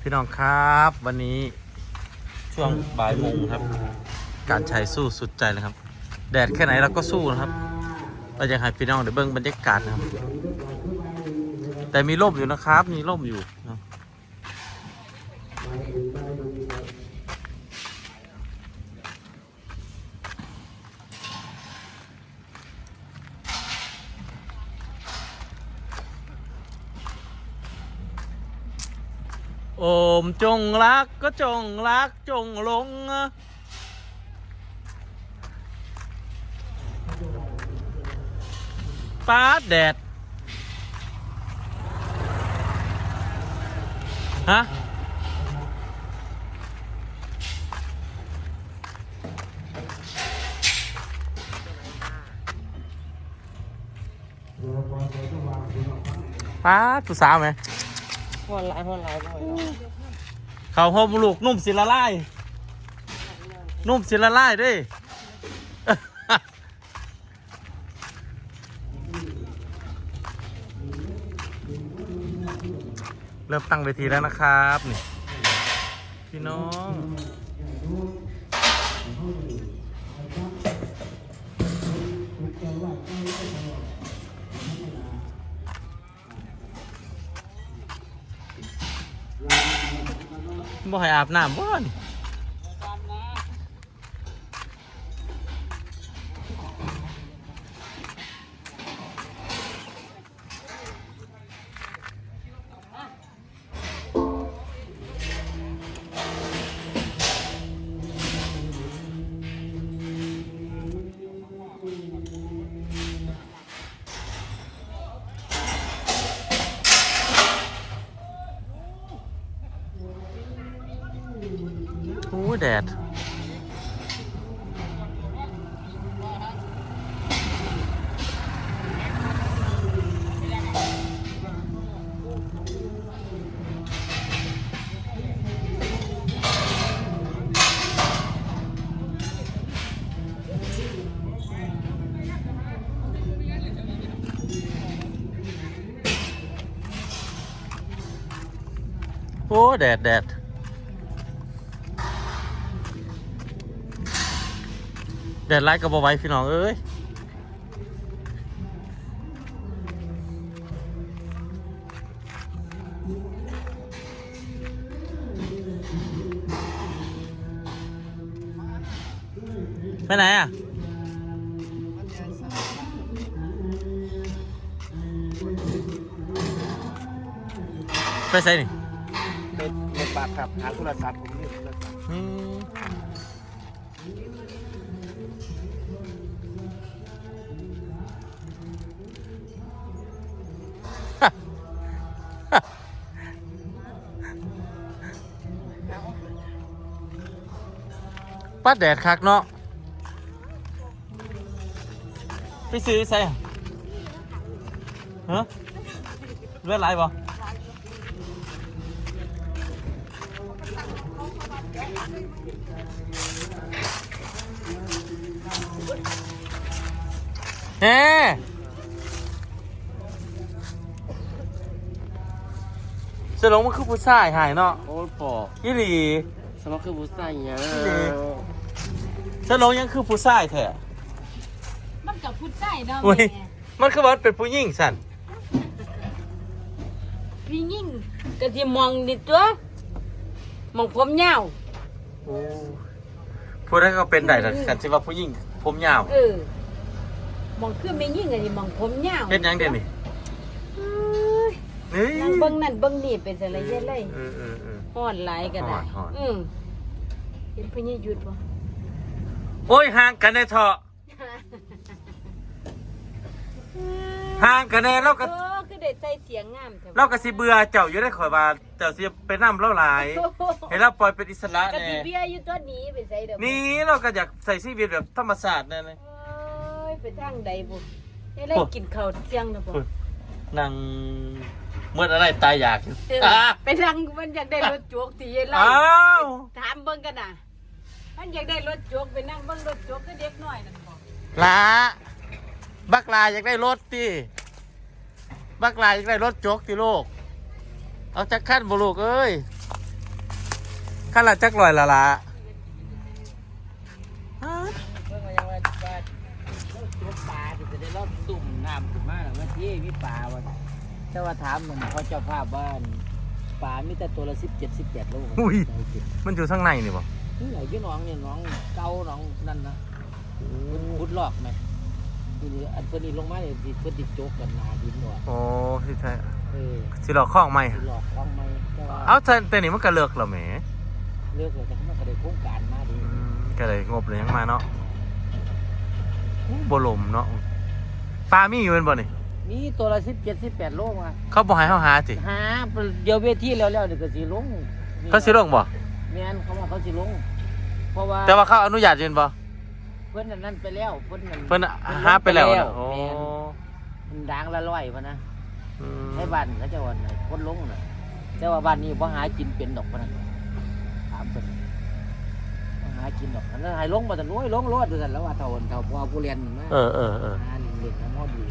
พี่น้องครับวันนี้ช่วงบ่ายโมงครับ การชัยสู้สุดใจเลยครับ แดดแค่ไหนเราก็สู้นะครับเราจะให้พี่น้องเดี๋ยวเบิ้งบรรยากาศนะครับ แต่มีร่มอยู่นะครับ มีร่มอยู่นะ โอมจงรักก็จงรักจงหลงฟ้าแดด ฮะ ป้าดผู้สาวไหม หัวลายหัวลายบ่อยเขาหอมลูกนุ่มศิลาไล่นุ่มศิลาไล่ด้วยเริ่มตั้งเวทีแล้วนะครับ นี่ พี่น้อง บ่ให้อาบน้ำบ่นี่ แดด โอ้ แดด แดด แดดไล่กับบไหว้พี่น้องเอ้ยไปไหนอะไปใส่นี่ เป็นเป็นปากครับหาโทรศัพท์ ดแดดคักเนาะไปซื้อใส่อะฮะเลือดไหลบ่เฮ้สลงมันคือผู้ชายหายเนาะโอ้ปอยี่หลีสมองคือบุษายเนี่ย สลงยังคือผู้ชายแท้มันกับพูดใจเนาะอุ้ยแม่มันคือว่าเป็นผู้หญิงสันพี่ยิ่งก็สิมองนิดตัวมองผมยาวผู้นั้นก็เป็นได้แต่กันสิว่าผู้หญิงผมยาวเออมองคือไม่ยิ่งก็สิมองผมยาวเฮ็ดหยังเด่นนี่เอ้ยนี่นั่งเบิ่งนั่นเบิ่งนี่เป็นสระเยะเลยเออเออเออ ฮ้อนหลายก็ได้ฮ้อนฮ้อน อืมเห็นพี่ยิ่งหยุดบ่ โอ้ยห่างกันแน่เถอะห่างกันแน่เราก็ เออคือได้ใส่เสียงงามแท้เราก็สิเบื่อเจ้าอยู่ได้ข่อยว่าเจ้าสิไปนำเราหลายให้เราปล่อยเป็นอิสระก็แน่สิเบียอยู่ตัวนี้ไปใส่เด้อนี่เราก็อยากใส่ชีวิตแบบธรรมชาติแน่เลยเอ้ยไปทางใดบุเฮ้ยได้โอ้ กินข้าวเที่ยงนะบ่นั่งเมื่ออะไรตายอยากอยู่เอออะ ไปทางมันอยากได้รถจวกตีเยไล่อ้าว ถามเบิ่งกันน่ะ มันอยากได้รถจวกไปนั่งเบิ่งรถจวกก็เด็กน้อยนั่นบอกลาบักลาอยากได้รถติบักลาอยากได้รถโจกติลูก เอาจักขั้นบุลูกเอ้ยขั้นละจักลอยละละอ้าเพิ่งมายังว่าว่าเราจกปลาจะได้เราตุ่มน้ำขึ้นมาแล้วว่าที่มีปลาว่าแต่ว่าถามมันเขาเจ้าภาพบ้านปลามีแต่ตัวละสิบเจ็ดสิบแปดโลอุ้ย มันอยู่ข้างในนี่บ่นี่ ไหนยี่น้องเนี่ยน้องเกาน้องนั่นนะพุดลอกไหมทีนี้อันเพิ่นนี่ลงมาเนี่ยเพิ่นติดโจกกันหนาดินว่ะโอ้ที่แท้เออสิหลอกข้องไหมสิหลอกต้องไหมแต่ว่าเอาแต่แต่นี่มันก็เลิกแล้วแหมเลือกเลยแต่เขาไม่เคยได้โครงการมาดีอืมก็เลยงบเลยยังมาเนาะอู้บ่ลมเนาะปลามีอยู่เป็นบ่นี่มีตัวละสิบเจ็ดสิบแปดโลมาเขาบ่ให้เฮาหาสิหาเดี๋ยวเวทีแล้วแล้วเดี๋ยวก็สิลงเขาสิลงบ่ แม่นเขาว่าเขาสิลง เพราะว่าแต่ว่าเขาอนุญาตยืนบ่เพิ่นนั่นไปแล้วเพิ่นนั่นเพิ่นหาไปแล้วนะโอ้แม่นมันดังละร้อยพะนะอืมให้บ้านเขาเจะวันไหนคนลงน่ะแต่ว่าบ้านนี้บ่หากินเป็นดอกพะนะถามเพิ่นบ่หากินดอกอันนั้นให้ลงมาแต่น้อยลงรอดดูกันแล้วว่าเท่าเท่าพอผู้เรียนมาเออเออเออหาเล่นน้ำมอดี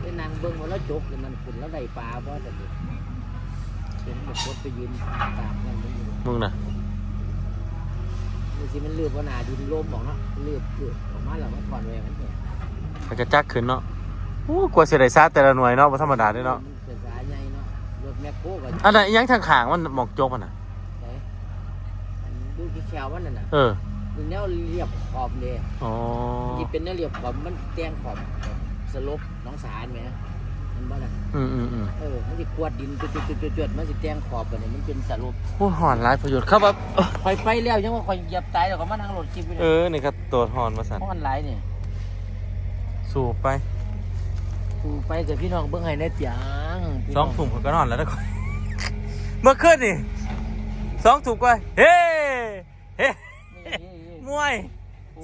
ได้นางเบิ่งว่าแล้วจกเลยมันขึ้นแล้วได้ปลาบ่แต่เด็ก เห็นแบบพดไปยืนตากนั่นนี่อยู่มึงน่ะนี่สิมันเลือบว่าหนาดินลมบอกเนาะเลือบเลือบออกมาแล้วมันถอนไว้มันเนี่ยมันก็จักขึ้นเนาะอู้กว่าสิได้ซาแต่ละหน่วยเนาะบ่ธรรมดาเด้เนาะมันเกิดสายใหญ่เนาะรถแมคโครก็อันนั้นอิหยังทางข้างมันหมอกโจกมันน่ะ ไหนอันดูที่แขวมันน่ะนะเออดูแนวเรียบขอบเลยอ๋อ ที่เป็นแนวเรียบขอบมันแตงขอบสลบน้องสารไหม มันบ่น่ะอืมอืมอืมเออมันสิขวดดินจุดจุดจุดจุดมันสิแตงขอบไปเนี่ยมันเป็นสลบโอ้หอนหลายประโยชน์ครับว่าคอยไปแล้วยังว่าคอยเหยียบตายแล้วก็มานั่งรถจิบไปเลเอยอนี่ก็ตัวหอนมาสั่นเพราะมันหลายเนี่ยสูบไปกูไปกับพี่น้องเบิ่งให้ในเตียงพี่สน้องถุงเขาก็นอนแล้วนะคนเมื่อคืนนี่สองถุงกว่าเฮ้เฮ้นี่นี่นี่มวย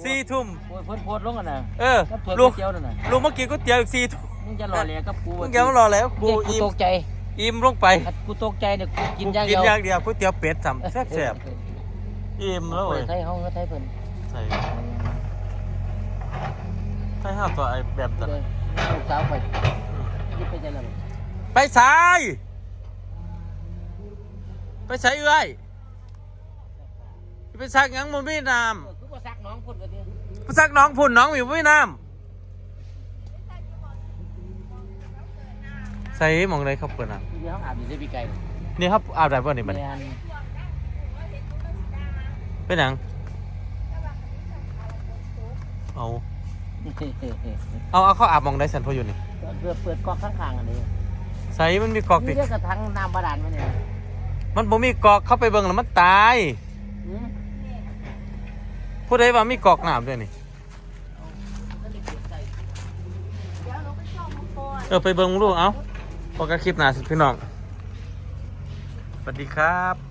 สี่ทุ่มโอ้ยเพิ่นโพดลงกันน่ะเออกับถ้วยลูก๋วกยเตี๋ยวนั่นน่ะลูกเมื่อกี้ก๋วยเตี๋ยวอีกสี่ทุ่ม มึงจะรอเลียกับกูมึงแกมารอแล้วกูกูอิ่มตกใจอิ่มลงไปถ้ากูตกใจเนี่ยกูกินอย่างกิเดีนยวอย่างเดียวก๋วยเตี๋ยวเป็ดสำแซ่บแซ่บๆอิ่มแล้วเปิเว้ดยไทยเฮาก็ไทยเพิ่นใส่ใส่ห้าตัวไอ้แบบนั้นเลยลูกสาวไปนี่ไปจังได๋ไปสายไปใส่เอื้อยไปซักหยังมันไม่น้คือบ่ซักน้องพุ่นก็ดิำไปซักน้องพุ่นน้องอยู่ไม่น้ำ ใส่หมองเลยครับเพื่อนอะที่เฮาอาบอยู่ได้ปีไก่นี่ครับอาบได้ป่ะนี่มันแม่นเป็นหยังเอาเอาเอาเขาอาบหมองได้สันพออยู่นี่เปิดเปิดก๊อกข้างๆอันนี้ใส่มันมีกอกตินี่เรียกกระทั่งน้ำบาดาลมาเนี่ยมันบ่มีกอกเข้าไปเบิ่งแล้วมันตายหืมผู้ใดว่ามีกอกน้ำด้วยนี่เออไปเบิ่งลูกเอา พอกันคลิปหน้าสิพี่น้อง สวัสดีครับ